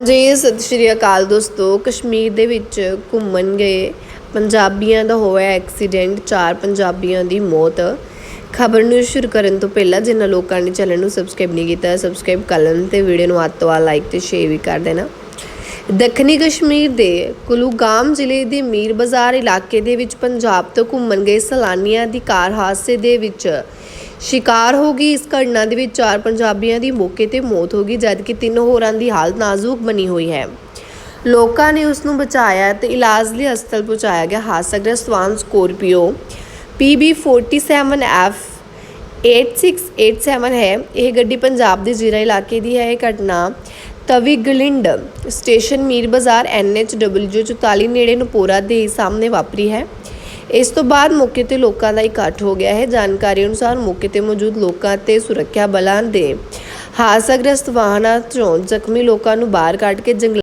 ਜੀ, ਸਤਿ ਸ਼੍ਰੀ ਅਕਾਲ ਦੋਸਤੋ। ਕਸ਼ਮੀਰ ਦੇ ਵਿੱਚ ਘੁੰਮਣ ਗਏ। ਪੰਜਾਬੀਆਂ ਦਾ ਹੋਇਆ ਐਕਸੀਡੈਂਟ, ਚਾਰ ਪੰਜਾਬੀਆਂ ਦੀ ਮੌਤ। ਖਬਰ ਨੂੰ ਸ਼ੁਰੂ ਕਰਨ ਤੋਂ ਪਹਿਲਾਂ ਜਿਨ੍ਹਾਂ ਲੋਕਾਂ ਨੇ ਚੈਨਲ ਨੂੰ ਸਬਸਕ੍ਰਾਈਬ ਨਹੀਂ ਕੀਤਾ, ਸਬਸਕ੍ਰਾਈਬ ਕਰ ਲੈਣ ਤੇ ਵੀਡੀਓ ਨੂੰ ਵੱਧ ਤੋਂ ਵੱਧ ਲਾਈਕ ਤੇ ਸ਼ੇਅਰ ਵੀ ਕਰ ਦੇਣਾ। ਦੱਖਣੀ ਕਸ਼ਮੀਰ ਦੇ ਕੁਲੂਗਾਮ ਜ਼ਿਲ੍ਹੇ ਦੇ ਮੀਰ ਬਾਜ਼ਾਰ ਇਲਾਕੇ ਦੇ ਵਿੱਚ ਪੰਜਾਬ ਤੋਂ ਘੁੰਮਣ ਗਏ ਸੈਲਾਨੀਆਂ ਦੀ ਕਾਰ ਹਾਦਸੇ ਦੇ ਵਿੱਚ ਸ਼ਿਕਾਰ ਹੋ ਗਈ। ਇਸ ਘਟਨਾ ਦੇ ਵਿੱਚ ਚਾਰ ਪੰਜਾਬੀਆਂ ਦੀ ਮੌਕੇ ਤੇ ਮੌਤ ਹੋ ਗਈ, ਜਦਕਿ ਤਿੰਨ ਹੋਰਾਂ ਦੀ ਹਾਲਤ ਨਾਜ਼ੁਕ ਬਣੀ ਹੋਈ ਹੈ। ਲੋਕਾਂ ਨੇ ਉਸ ਨੂੰ ਬਚਾਇਆ ਤੇ ਇਲਾਜ ਲਈ ਹਸਪਤਾਲ ਪਹੁੰਚਾਇਆ ਗਿਆ। ਹਾਦਸਾਗ੍ਰਸਤ ਵਾਹਨ ਸਕੋਰਪੀਓ PB47F 8687 ਹੈ। ਇਹ ਗੱਡੀ ਪੰਜਾਬ ਦੇ ਜ਼ੀਰਾ ਇਲਾਕੇ ਦੀ ਹੈ। ਇਹ ਘਟਨਾ ਤਵੀ ਗਲਿੰਡ ਸਟੇਸ਼ਨ ਮੀਰ ਬਾਜ਼ਾਰ NHW 44 ਨੇੜੇ ਨਪੋਰਾ ਦੇ ਸਾਹਮਣੇ ਵਾਪਰੀ ਹੈ। ਇਸ ਤੋਂ ਬਾਅਦ ਮੌਕੇ ਤੇ ਲੋਕਾਂ ਦਾ ਇਕੱਠ ਹੋ ਗਿਆ ਹੈ। ਜਾਣਕਾਰੀ ਅਨੁਸਾਰ ਮੌਕੇ ਤੇ ਮੌਜੂਦ ਲੋਕਾਂ ਤੇ ਸੁਰੱਖਿਆ ਬਲਾਂ ਦੇ ਹਾਦਸਾਗ੍ਰਸਤ ਵਾਹਨਾਂ ਚੋਂ ਜ਼ਖਮੀ ਲੋਕਾਂ ਨੂੰ ਬਾਹਰ ਕੱਢ ਕੇ ਜੰਗਲ